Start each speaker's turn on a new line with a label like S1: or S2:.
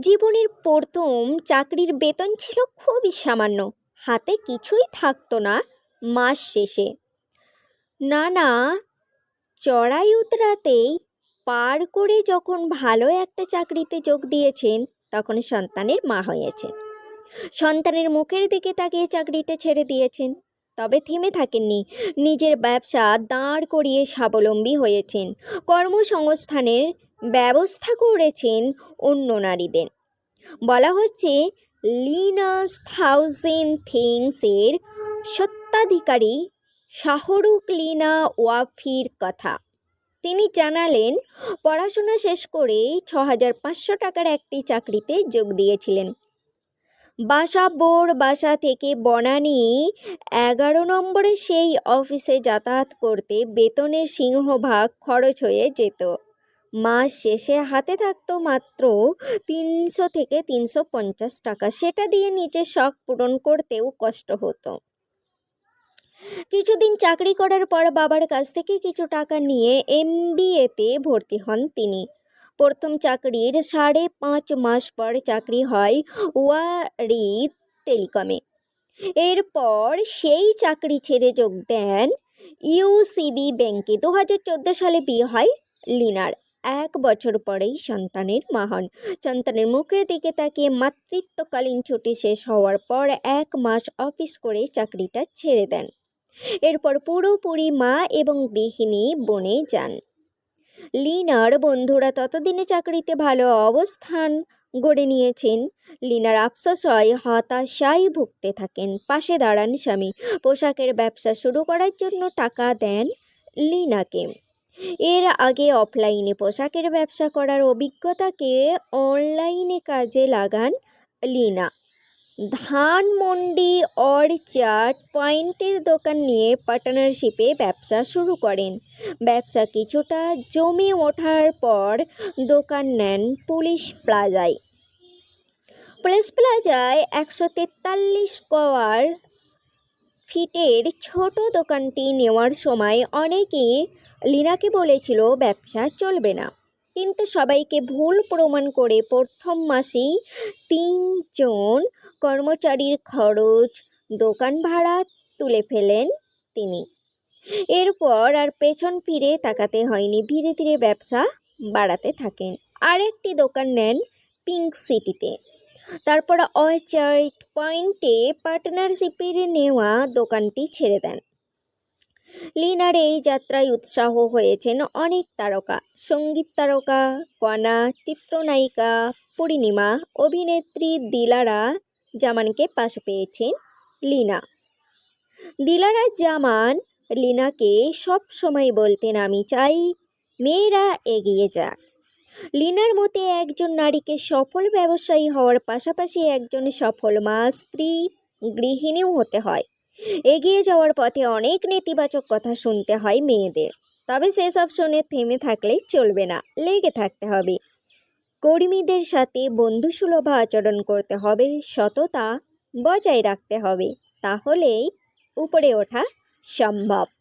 S1: জীবনের প্রথম চাকরির বেতন ছিল খুবই সামান্য। হাতে কিছুই থাকতো না মাস শেষে। নানা চড়াই উতরাতেই পার করে যখন ভালো একটা চাকরিতে যোগ দিয়েছেন, তখন সন্তানের মা হয়েছেন। সন্তানের মুখের দিকে তাকিয়ে চাকরিটা ছেড়ে দিয়েছেন। তবে থেমে থাকেননি। নিজের ব্যবসা দাঁড় করিয়ে স্বাবলম্বী হয়েছেন। কর্মসংস্থানের ব্যবস্থা করেছেন অন্য নারীদের। বলা হচ্ছে লিনাস থাউজেন্ড থিংসের সত্ত্বাধিকারী শাহরুখ লিনা ওয়াফির কথা। তিনি জানালেন, পড়াশোনা শেষ করে ছ হাজার পাঁচশো টাকার একটি চাকরিতে যোগ দিয়েছিলেন। বাসা বোর বাসা থেকে বনানী এগারো নম্বরে সেই অফিসে যাতায়াত করতে বেতনের সিংহভাগ খরচ হয়ে যেত। মাস শেষে হাতে থাকতো মাত্র তিনশো থেকে তিনশো পঞ্চাশ টাকা। সেটা দিয়ে নিজের শখ পূরণ করতেও কষ্ট হতো। কিছুদিন চাকরি করার পর বাবার কাছ থেকে কিছু টাকা নিয়ে এমবিএতে ভর্তি হন তিনি। প্রথম চাকরির সাড়ে পাঁচ মাস পর চাকরি হয় ওয়ারি টেলিকমে। এরপর সেই চাকরি ছেড়ে যোগ দেন ইউসিবি ব্যাংকে। দু হাজার চোদ্দ সালে বিয়ে হয় লিনার। এক বছর পরেই সন্তানের মা হন সন্তানের মুখের দিকে তাকিয়ে মাতৃত্বকালীন ছুটি শেষ হওয়ার পর এক মাস অফিস করে চাকরিটা ছেড়ে দেন। এরপর পুরোপুরি মা এবং গৃহিণী বনে যান। লিনার বন্ধুরা ততদিনে চাকরিতে ভালো অবস্থান গড়ে নিয়েছেন। লিনার আফসোস হয়, হতাশায় ভুগতে থাকেন। পাশে দাঁড়ান স্বামী। পোশাকের ব্যবসা শুরু করার জন্য টাকা দেন লিনাকে। এর আগে অফলাইনে পোশাকের ব্যবসা করার অভিজ্ঞতাকে অনলাইনে কাজে লাগান লিনা। ধানমন্ডি অরচার্ড পয়েন্টের দোকান নিয়ে পার্টনারশিপে ব্যবসা শুরু করেন। ব্যবসা কিছুটা জমে ওঠার পর দোকান নেন পুলিশ প্লাজায়। পুলিশ প্লাজায় একশো তেতাল্লিশ স্কোয়ার ফিটের ছোট দোকানটি নেওয়ার সময় অনেকেই লিনাকে বলেছিল, ব্যবসা চলবে না। কিন্তু সবাইকে ভুল প্রমাণ করে প্রথম মাসেই তিনজন কর্মচারীর খরচ, দোকান ভাড়া তুলে ফেলেন তিনি। এরপর আর পেছন ফিরে তাকাতে হয়নি, ধীরে ধীরে ব্যবসা বাড়াতে থাকেন। আরেকটি দোকান নেন পিঙ্ক সিটিতে। তারপর অর্চার্ড পয়েন্টে পার্টনারশিপের নেওয়া দোকানটি ছেড়ে দেন। লিনার এই যাত্রায় উৎসাহ হয়েছেন অনেক তারকা, সংগীত তারকা, কণা, চিত্রনায়িকা, পূর্ণিমা, অভিনেত্রী দিলারা জামানকে পাশে পেয়েছেন লিনা। দিলারা জামান লিনাকে সব সময় বলতেন, আমি চাই মেয়েরা এগিয়ে যাক। লিনার মতে একজন নারীকে সফল ব্যবসায়ী হওয়ার পাশাপাশি একজন সফল মা স্ত্রী গৃহিণীও হতে হয়। এগিয়ে যাওয়ার পথে অনেক নেতিবাচক কথা শুনতে হয় মেয়েদের। তবে সেসব শুনে থেমে থাকলে চলবে না, লেগে থাকতে হবে। কর্মীদের সাথে বন্ধুসুলভ আচরণ করতে হবে, সততা বজায় রাখতে হবে, তাহলেই উপরে ওঠা সম্ভব।